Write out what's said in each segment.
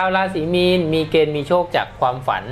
าวราศีมีนมีเกณฑ์มีโชคจากความฝัน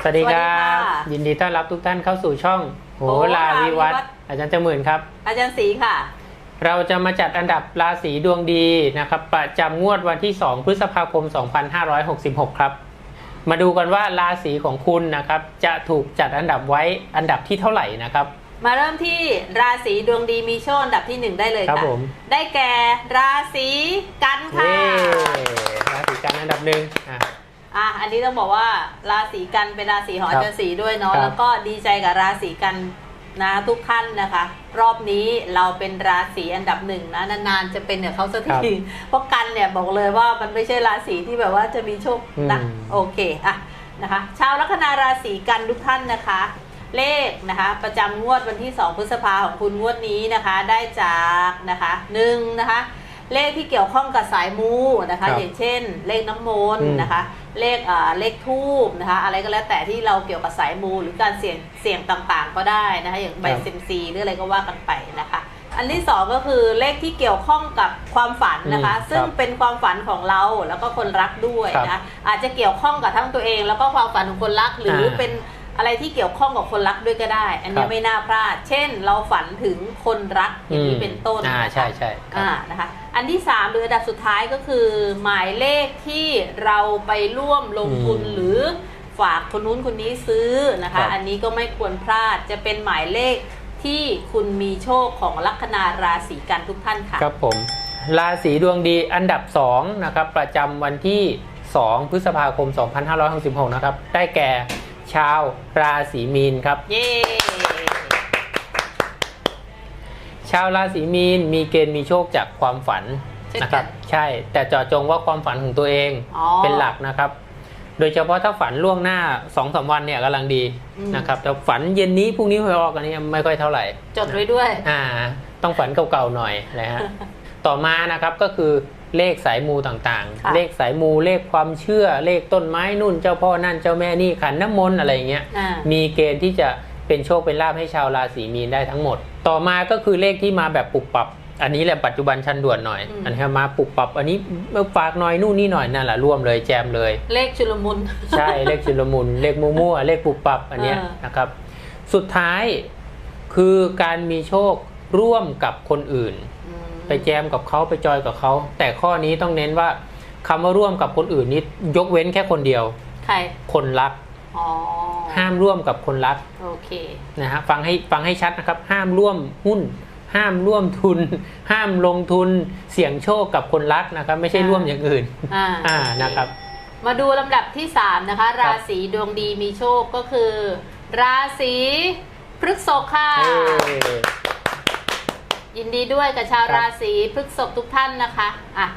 สวัสดีครับ สวัสดีค่ะ ยินดีต้อนรับทุกท่านเข้าสู่ช่องโหราวิวัฒน์อาจารย์เจาหมื่นครับ อาจารย์ศรีค่ะ เราจะมาจัดอันดับราศีดวงดีนะครับ ประจำงวดวันที่ 2 พฤษภาคม 2566 ครับ มาดูกันว่าราศีของคุณนะครับ จะถูกจัดอันดับไว้อันดับที่เท่าไหร่นะครับ มาเริ่มที่ราศีดวงดีมีโชคอันดับที่หนึ่งได้เลยครับค่ะผม ได้แก่ราศีกันค่ะ เย้ราศีกันอันดับหนึ่งอะ อะ อันนี้ต้องบอกว่าราศีกันเป็นราศีของครับอาจารย์ศรีด้วยเนาะ ครับแล้วก็ดีใจกับราศีกันนะทุกท่านนะคะ รอบนี้เราเป็นราศีอันดับหนึ่งนะนานๆจะเป็นเนี่ยเขาสักทีเพราะกันเนี่ยบอกเลยว่ามันไม่ใช่ราศีที่แบบว่าจะมีโชคนะอืม โอเคอะนะคะ ชาวลัคนาราศีกันทุกท่านนะคะ เลขนะคะประจำงวดวันที่ 2 พฤษภาของคุณงวดนี้นะคะได้จากนะคะหนึ่งนะคะเลขที่เกี่ยวข้องกับสายมูนะคะ ครับอย่างเช่น เลขน้ำมนอืต์มนะคะ เลขอ่าเลขทูบนะคะ อะไรก็แล้วแต่ที่เราเกี่ยวกับสายมูหรือการเสี่ยงเสี่ยงต่างๆ ก็ได้นะคะอย่างใบครับ เซมซีหรืออะไรก็ว่ากันไปนะคะ อันที่สองก็คือเลขที่เกี่ยวข้องกับความฝันนะคะ อืมซึ่งครับเป็นความฝันของเราแล้วก็คนรักด้วยครับนะอาจจะเกี่ยวข้องกับทั้งตัวเอง แล้วก็ความฝันของคนรักหรืออา เป็น อะไรที่เกี่ยวข้องกับคนรักด้วยก็ได้ อันคนี้รับไม่น่าพลาด เช่น เราฝันถึงคนรักอย่างนี้เป็นต้นอ่านะคะใช่ใช่ครับอ่านะคะ อันที่สามหรืออันดับสุดท้ายก็คือ หมายเลขที่เราไปร่วมลงทุนอืมหรือฝากคนนู้นคนนี้ซื้อนะครัคะบอันนี้ก็ไม่ควรพลาดจะเป็นหมายเลขที่คุณมีโชคของลัคนาราศีกันทุกท่านค่ะ ครับผม ราศีดวงดีอันดับ2นะครับประจำวันที่ 2 พฤษภาคม 2566 นะครับ ได้แก่ ชาวราศีมีนครับ เย้ชาวราศีมีนมีเกณฑ์มีโชคจากความฝันเช่นนะคกัรับนใช่แต่เจาะจงว่าความฝันของตัวเองอ๋อเป็นหลักนะครับ โดยเฉพาะถ้าฝันล่วงหน้า2อสวันเนี่ยกำลังดีอืมนะครับแต่ฝันเย็นนี้พรุ่งนี้หวยออกอันนี้ไม่ค่อยเท่าไหร่ จดไว้ด้วย อ่า ต้องฝันเก่าๆหน่อยนะฮะต่อมานะครับก็คือ เลขสายมูต่างค่ะๆเลขสายมูเลขความเชื่อเลขต้นไม้นุ่น เจ้าพ่อนั่นเจ้าแม่นี่ขันน้ำมนต์อะไรอย่างเงี้ยอ่ามีเกณฑ์ที่จะเป็นโชคเป็นลาภให้ชาวราศีมีนได้ทั้งหมด ต่อมาก็คือเลขที่มาแบบปุบปับ อันนี้แหละปัจจุบันชันด่วนหน่อยอืมอันนี้มาปุบปับ อันนี้ฝากหน่อยนู่นนี่หน่อยนั่นแหละร่วมเลยแจมเลย เลขชุลมุน ใช่เลขชุลมุน เลขมั่วๆเลขปุบปับอันเนี้ยเออนะครับ สุดท้ายคือการมีโชคร่วมกับคนอื่นอืม ไปแจมกับเขาไปจอยกับเขา แต่ข้อนี้ต้องเน้นว่าคำว่าร่วมกับคนอื่นนี้ยกเว้นแค่คนเดียว ใคร คนรัก อ๋อ ห้ามร่วมกับคนรักโอเค นะฮะฟังให้ฟังให้ชัดนะครับ ห้ามร่วมหุ้น ห้ามร่วมทุน ห้ามลงทุนเสี่ยงโชคกับคนรักนะครับ ไม่ใช่อ่าร่วมอย่างอื่นอ่าอ่าโอเนะครับ มาดูลำดับที่ 3 นะคะ ราศีดวงดีมีโชคก็คือ ราศีพฤษภค่ะ เอ้ย ยินดีด้วยกับชาวครับราศีพฤษภทุกท่านนะคะอะ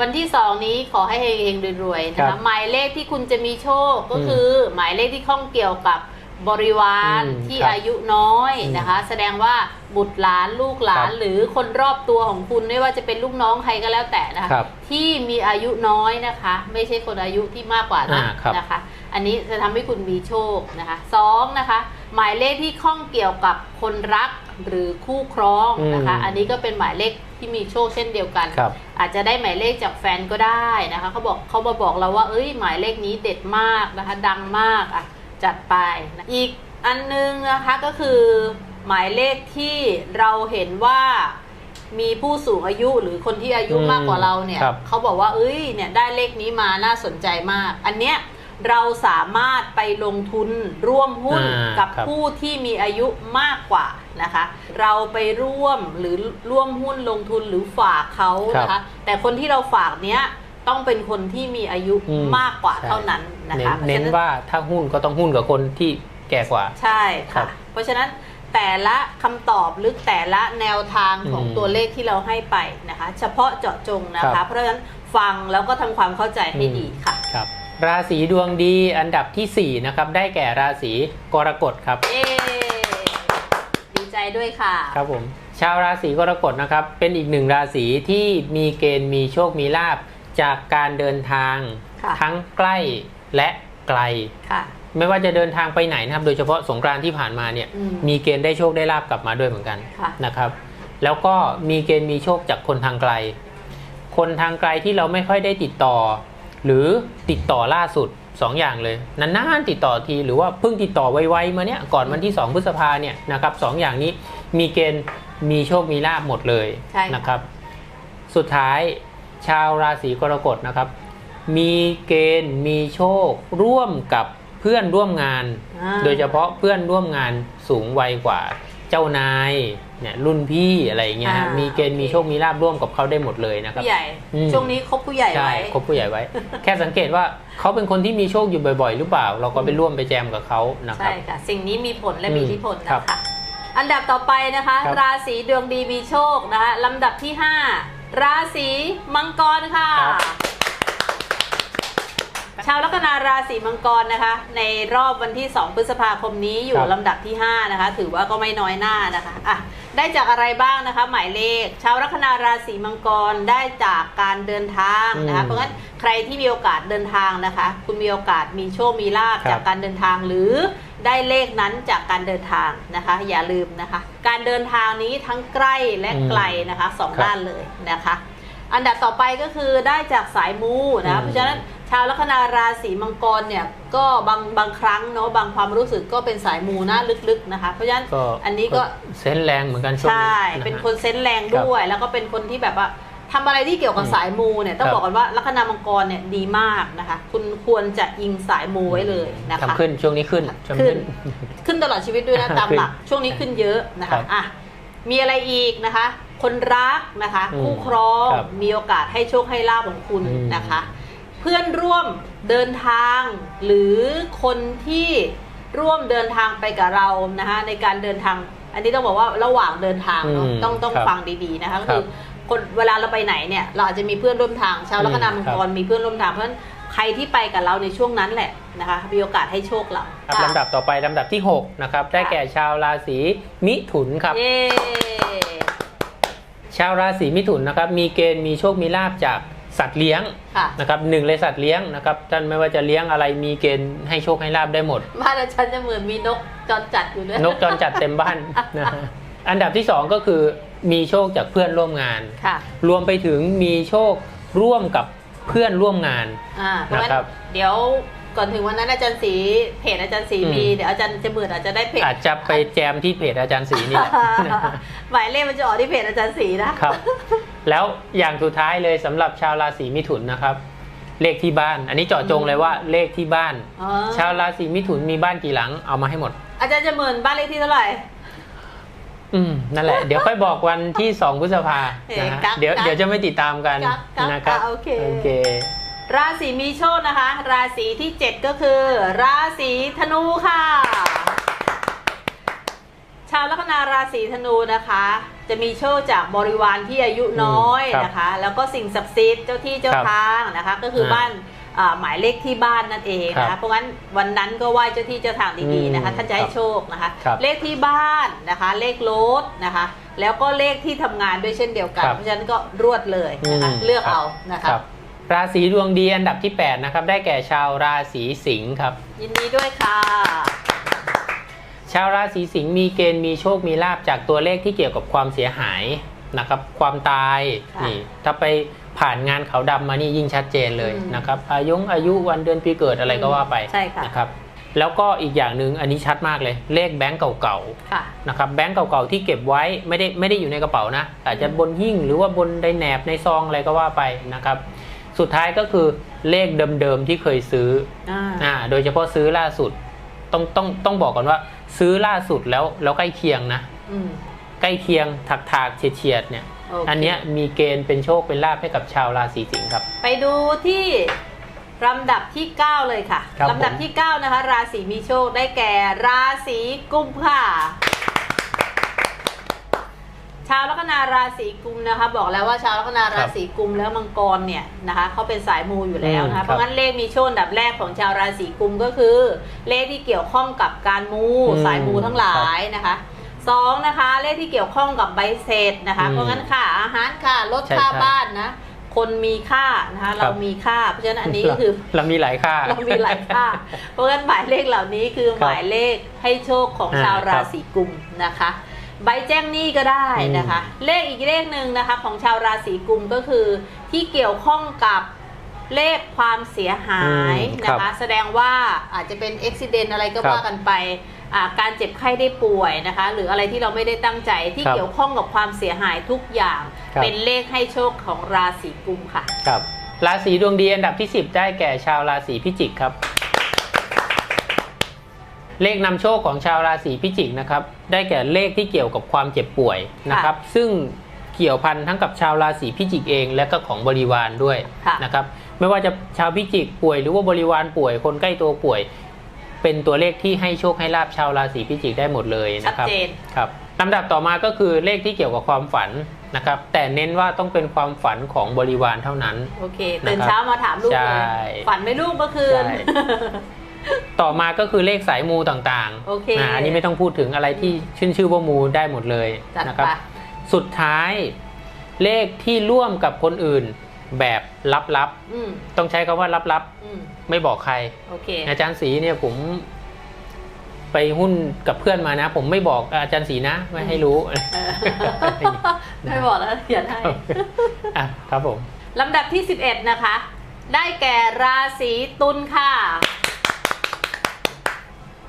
วันที่สองนี้ขอให้เฮงๆรวยๆนะครัคะบหมายเลขที่คุณจะมีโชคก็อืมคือ หมายเลขที่ข้องเกี่ยวกับบริวารอืมที่ครับอายุน้อยอืมนะคะ แสดงว่าบุตรหลานลูกหลาครันบหรือคนรอบตัวของคุณไม่ว่าจะเป็นลูกน้องใครก็แล้วแต่นะคะครับที่มีอายุน้อยนะคะ ไม่ใช่คนอายุที่มากกว่านะอ่าครับ นะคะ อันนี้จะทำให้คุณมีโชคนะคะสองนะคะ หมายเลขที่ข้องเกี่ยวกับคนรัก หรือคู่ครองนะคะอืมอันนี้ก็เป็นหมายเลขที่มีโชคเช่นเดียวกันครับอาจจะได้หมายเลขจากแฟนก็ได้นะคะเขาบอกเขามาบอกเราว่า เอ้ยหมายเลขนี้เด็ดมากนะคะ ดังมากอะจัดไปนะอีกอันนึงนะคะก็คือหมายเลขที่เราเห็นว่ามีผู้สูงอายุหรือคนที่อายุอืมมากกว่าเราเนี่ยครับเขาบอกว่าเอ้ยเนี่ยได้เลขนี้มาน่าสนใจมาก อันเนี้ย เราสามารถไปลงทุนร่วมหุ้นอ่ากับครับ ผู้ที่มีอายุมากกว่านะคะ เราไปร่วมหรือร่วมหุ้นลงทุนหรือฝากเขานะคะแต่คนที่เราฝากเนี้ยต้องเป็นคนที่มีอายุอืมมากกว่าใช่ เท่านั้นนะเน้นคะเน้นพระฉะ ว่าถ้าหุ้นก็ต้องหุ้นกับคนที่แก่กว่า ใช่ครัค่ะ บเพราะฉะนั้นแต่ละคำตอบหรือแต่ละแนวทางของอืมตัวเลขที่เราให้ไปนะคะ เฉพาะเจาะจงนะครัคะ บเพราะฉะนั้นฟังแล้วก็ทำความเข้าใจให้ดีค่ะ ครับ ราศีดวงดีอันดับที่สี่นะครับ ได้แก่ราศีกรกฎครับ เย้ดีใจด้วยค่ะ ครับผม ชาวราศีกรกฎนะครับ เป็นอีกหนึ่งราศีที่มีเกณฑ์มีโชคมีลาบจากการเดินทางค่ะ ทั้งใกล้และไกล ค่ะ ไม่ว่าจะเดินทางไปไหนนะครับ โดยเฉพาะสงกรานต์ที่ผ่านมาเนี่ย อืม มีเกณฑ์ได้โชคได้ลาบกลับมาด้วยเหมือนกัน ค่ะ นะครับ แล้วก็มีเกณฑ์มีโชคจากคนทางไกล คนทางไกลที่เราไม่ค่อยได้ติดต่อ หรือติดต่อล่าสุดสองอย่างเลยนานๆติดต่อทีหรือว่าเพิ่งติดต่อไวๆมาเนี่ยก่อนวันที่ 2 พฤษภาเนี่ยนะครับสองอย่างนี้มีเกณฑ์มีโชคมีลาบหมดเลยใช่ค่ะนะครับ สุดท้ายชาวราศีกรกฎนะครับ มีเกณฑ์มีโชคร่วมกับเพื่อนร่วมงานอ่าโดยเฉพาะเพื่อนร่วมงานสูงวัยกว่า เจ้านายเนี่ยรุ่นพี่อะไรอย่างเงี้ยฮะอ่ามี มีเกณฑ์มีโชคมีลาบร่วมกับเขาได้หมดเลยนะครับ ผู้ใหญ่ อืม ช่วงนี้คบผู้ใหญ่ใช่ไว้ คบผู้ใหญ่ไว้ แค่สังเกตว่าเขาเป็นคนที่มีโชคอยู่บ่อย ๆ หรือเปล่า เราก็ไปร่วมไปแจมกับเขานะคใช่รับ ค่ะ สิ่งนี้มีผลและอืมมีอิทธิพลครันะบคะ อันดับต่อไปนะคะ ครับ ราศีดวงดีมีโชคนะคะลำดับที่ 5 ราศีมังกรค่ะ ชาวลัคนาราศีมังกรนะคะ ในรอบวันที่ 2 พฤษภาคมนี้อยู่ครับลำดับที่ 5 นะคะ ถือว่าก็ไม่น้อยหน้านะคะอะได้จากอะไรบ้างนะคะ หมายเลข ชาวลัคนาราศีมังกรได้จากการเดินทางนะคะ เพราะงั้นใครที่มีโอกาสเดินทางนะคะ คุณมีโอกาสมีโชคมีลาบครับจากการเดินทางหรือได้เลขนั้นจากการเดินทางนะคะ อย่าลืมนะคะ การเดินทางนี้ทั้งใกล้และไกลนะคะสองครับด้านเลยนะคะ อันดับต่อไปก็คือได้จากสายมูนะอืมเพราะฉะนั้น ชาวลัคนาราศีมังกรเนี่ยก็บางบางครั้งเนาะบางความรู้สึกก็เป็นสายมูนะลึกๆนะคะ เพราะฉะนั้นก็อันนี้ก็เซนส์แรงเหมือนกันช่วงใช่นี้ะฮะ เป็นคนเซนส์แรงด้วย แล้วก็เป็นคนที่แบบว่าทำอะไรที่เกี่ยวกับอืมสายมูเนี่ยต้องครับ บอกกันว่าลัคนามังกรเนี่ยดีมากนะคะ คุณควรจะอิงสายมูไว้เลยนะคะ ทำขึ้นช่วงนี้ขึ้นทำขึ้ขึ้น น ขึ้นตลอดชีวิตด้วยนะขึ้นตามหลัก ช่วงนี้ขึ้นเยอะนะครัคะบอะมีอะไรอีกนะคะ คนรักนะคะ อืมคู่ครองครับมีโอกาสให้โชคให้ลาบของคุณอืมนะคะเพื่อนร่วมเดินทาง หรือคนที่ร่วมเดินทางไปกับเรานะคะในการเดินทาง อันนี้ต้องบอกว่าระหว่างเดินทางเนอะอืมต้องต้องครับฟังดีๆนะคะก็ครัคืบอคนเวลาเราไปไหนเนี่ยเราอาจจะมีเพื่อนร่วมทางชาวลัคนามังกรมีเพื่อนร่วมทางเพราะฉะนั้นใครที่ไปกับเราในช่วงนั้นแหละนะคะมีโอกาสให้โชคเราครับลำดับต่อไปลำดับที่ 6 นะครับ ได้แก่ชาวราศีมิถุนครับ เย้ ชาวราศีมิถุนนะครับ มีเกณฑ์มีโชคมีลาบจาก สัตว์เลี้ยงค่ะนะครับหนึ่งเลยสัตว์เลี้ยงนะครับท่านไม่ว่าจะเลี้ยงอะไรมีเกณฑ์ให้โชคให้ลาบได้หมดบ้านอาจารย์จะเหมือนมีนกจรจัดอยู่ด้วยนกจรจัดเต็มบ้านนะฮะอันดับที่ 2 ก็คือมีโชคจากเพื่อนร่วมงานค่ะรวมไปถึงมีโชคร่วมกับเพื่อนร่วมงานอ่าเพราะงั้นนะครับ เดี๋ยว ก่อนถึงวันนั้นอาจารย์สีเพจอาจารย์สีอืมมีเดี๋ยวอาจารย์จะหมื่นอาจจะได้เพจอาจจะไปแจมที่เพจอาจารย์ศรีนี่แหละนะฮะหมายเลขมันจะออกที่เพจอาจารย์สีนะครับ แล้วอย่างสุดท้ายเลยสำหรับชาวราศีมิถุนนะครับ เลขที่บ้าน อันนี้เจาะจงเลยว่าเลขที่บ้านอ๋อชาวราศีมิถุนมีบ้านกี่หลังเอามาให้หมด อาจารย์จะหมื่นบ้านเลขที่เท่าไหร่อืมนั่นแหละ เดี๋ยวค่อยบอกวันที่2พฤษภาเอ๊ะนะฮะกักเดี๋ยวกักเดี๋ยวจะไม่ติดตามกันกักกักนะครับอะโอเคโอเค ราศีมีโชคนะคะ ราศีที่ 7 ก็คือ ราศีธนูค่ะ ชาวลัคนาราศีธนูนะคะ จะมีโชคจากบริวารที่อายุน้อยครับนะคะ แล้วก็สิ่งศักดิ์สิทธิ์เจ้าที่เจ้าครับทางนะคะ ก็คืออาบ้านอ่าหมายเลขที่บ้านนั่นเองครันะคะบเพราะงั้นวันนั้นก็ไหว้เจ้าที่เจ้าทางดีๆนะคะอืมท่านจะให้ครับโชคนะคะครับเลขที่บ้านนะคะ เลขรถนะคะ แล้วก็เลขที่ทำงานด้วยเช่นเดียวกันครับเพราะฉะนั้นก็รวดเลยนะคะอืมเลือกครับเอานะคะค รับราศีดวงดีอันดับที่ 8 นะครับ ได้แก่ชาวราศีสิงห์ครับ ยินดีด้วยค่ะ ชาวราศีสิงห์มีเกณฑ์มีโชคมีลาบจากตัวเลขที่เกี่ยวกับความเสียหายนะครับ ความตายค่ะนี่ถ้าไปผ่านงานเขาวดำมานี่ยิ่งชัดเจนเลยอืมนะครับอายุอายุวันเดือนปีเกิดอะไรก็ว่าไปใช่ค่ะ นะครับแล้วก็อีกอย่างหนึ่งอันนี้ชัดมากเลยเลขแบงก์เก่าๆ ค่ะ นะครับแบงก์เก่าๆที่เก็บไว้ไม่ได้ไม่ได้อยู่ในกระเป๋านะอาจจะบนหิ้งหรือว่าบนไดแหนบในซองอะไรก็ว่าไปนะครับ สุดท้ายก็คือเลขเดิมๆที่เคยซื้ออ่าอ่าโดยเฉพาะซื้อล่าสุด ต้องต้องต้องบอกก่อนว่า ซื้อล่าสุดแล้วแล้วใกล้เคียงนะอืมใกล้เคียงถักถากๆเฉียดเฉียดๆเนี่ยโอเคอันเนี้ยมีเกณฑ์เป็นโชคเป็นลาภให้กับชาวราศีสิงห์ครับ ไปดูที่ลำดับที่ 9 เลยค่ะครับลำดับที่ 9 นะคะ ราศีมีโชคได้แก่ราศีกุมค่ะ ชาวลัคนาราศีกุมนะคะ บอกแล้วว่าชาวลัคนาราศีกุมแล้วมังกรเนี่ยนะคะเขาเป็นสายมูอยู่แล้วนะอืมครัคะบเพราะงั้นเลขมีโชคอันดับแรกของชาวราศีกุมก็คือ เลขที่เกี่ยวข้องกับการมูอืมสายมูทั้งหลายนะคะสองนะคะเลขที่เกี่ยวข้องกับใบเสร็จนะคะอืมเพราะงั้นค่ะอาหารค่ะลดใช่ค่าใช่บ้านนะคนมีค่านะคะครัเราบมีค่า เพราะฉะนั้นอันนี้ก็คือเรามีหลายค่าเรามีหลายค่า เพราะงั้นหมายเลขเหล่านี้คือครับหมายเลขให้โชคของอ่าชาวราครับศีกุมนะคะ ใบแจ้งหนี้ก็ได้นะคะ เลขอีกเลขหนึ่งนะคะของชาวราศีกุมก็คือที่เกี่ยวข้องกับเลขความเสียหายอืมครันะบคะ แสดงว่าอาจจะเป็นอุบิเหตุอะไรก็ครับว่ากันไปอ่าการเจ็บไข้ได้ป่วยนะคะ หรืออะไรที่เราไม่ได้ตั้งใจที่ครับเกี่ยวข้องกับความเสียหายทุกอย่างครับเป็นเลขให้โชคของราศีกุมค่ะ ครับ ราศีดวงดีอันดับที่ 10 ได้แก่ชาวราศีพิจิกครับ เลขนำโชคของชาวราศีพิจิกนะครับได้แก่เลขที่เกี่ยวกับความเจ็บป่วยนะครับ ซึ่งเกี่ยวพันทั้งกับชาวราศีพิจิกเอง และก็ของบริวารด้วยค่ะนะครับไม่ว่าจะชาวพิจิกป่วย หรือว่าบริวารป่วยคนใกล้ตัวป่วย เป็นตัวเลขที่ให้โชคให้ลาบชาวราศีพิจิกได้หมดเลยชัดนะครับเจนครับลำดับต่อมาก็คือเลขที่เกี่ยวกับความฝันนะครับแต่เน้นว่าต้องเป็นความฝันของบริวารเท่านั้น โอเคตื่นนะครับเช้ามาถามลูกใช่เลยฝันไหม่ลูกเมื่อคืนใช่ ต่อมาก็คือเลขสายมูต่างโอเคๆนะอันนี้ไม่ต้องพูดถึงอะไรที่ชื่นชื่อว่ามูได้หมดเลยจัดนะครับไปสุดท้ายเลขที่ร่วมกับคนอื่นแบบลับอืมๆต้องใช้คำว่าลับอืมๆไม่บอกใครโอเคอาจารย์ศรีเนี่ยผมไปหุ้นกับเพื่อนมานะ ผมไม่บอกอาจารย์ศรีนะ ไม่ให้รู้เออไม่บอกแล้วเขียนให้อะครับผมลำดับที่ 11 นะคะ ได้แก่ราศีตุลค่ะ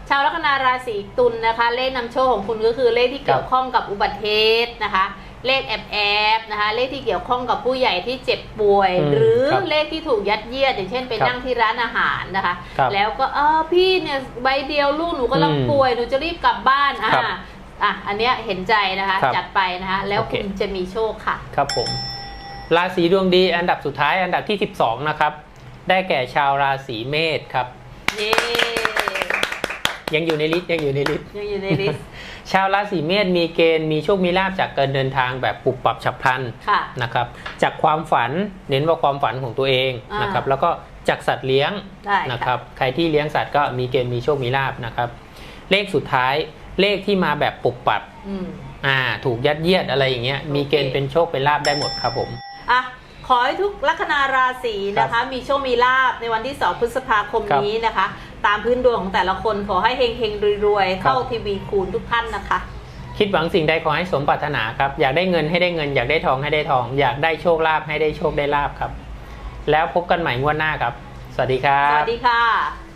ชาวลัคนาราศีตุลนะคะ เลขนำโชคของคุณก็คือเลขที่เกี่ยวข้องกับอุบัติเหตุนะคะ เลขแอบแอบๆนะคะ เลขที่เกี่ยวข้องกับผู้ใหญ่ที่เจ็บป่วยอืมหรือครับเลขที่ถูกยัดเยียดอย่างเช่นไปครับนั่งที่ร้านอาหารนะคะครับแล้วก็เออพี่เนี่ยใบเดียวลูกหนูกำลังอืมป่วยหนูจะรีบกลับบ้านอ่าครับอะอันเนี้ยเห็นใจนะคะครับจัดไปนะคะแล้วโอเคคุณจะมีโชคค่ะ ครับผมราศีดวงดีอันดับสุดท้ายอันดับที่ 12 นะครับ ได้แก่ชาวราศีเมษครับ เย้ ยังอยู่ในลิสต์ยังอยู่ในลิสต์ยังอยู่ในลิสต์ชาวราศีเมษมีเกณฑ์มีโชคมีลาบจากการเดินทางแบบปุบปับฉับพลันค่ะนะครับ จากความฝันเน้นว่าความฝันของตัวเองอ่านนะครับ แล้วก็จากสัตว์เลี้ยงได้ค่ะนะครับใครที่เลี้ยงสัตว์ก็มีเกณฑ์มีโชคมีลาบนะครับ เลขสุดท้ายเลขที่มาแบบปุบปับอืมอ่า ถูกยัดเยียดอะไรอย่างเงี้ยโอเคมีเกณฑ์เป็นโชคเป็นลาบได้หมดครับผมอะขอให้ทุกลัคนาราศีนะคะ มีโชคมีลาบในวันที่ 2 พฤษภาคมครับนี้นะคะ ตามพื้นดวงของแต่ละคนขอให้เฮงเฮงๆรวยๆ เข้าครับทีวีคูณทุกท่านนะคะ คิดหวังสิ่งใดขอให้สมปรารถนาครับ อยากได้เงินให้ได้เงิน อยากได้ทองให้ได้ทอง อยากได้โชคลาภให้ได้โชคได้ลาภครับ แล้วพบกันใหม่งวดหน้าครับ สวัสดีครัสบวัสดีค่ะ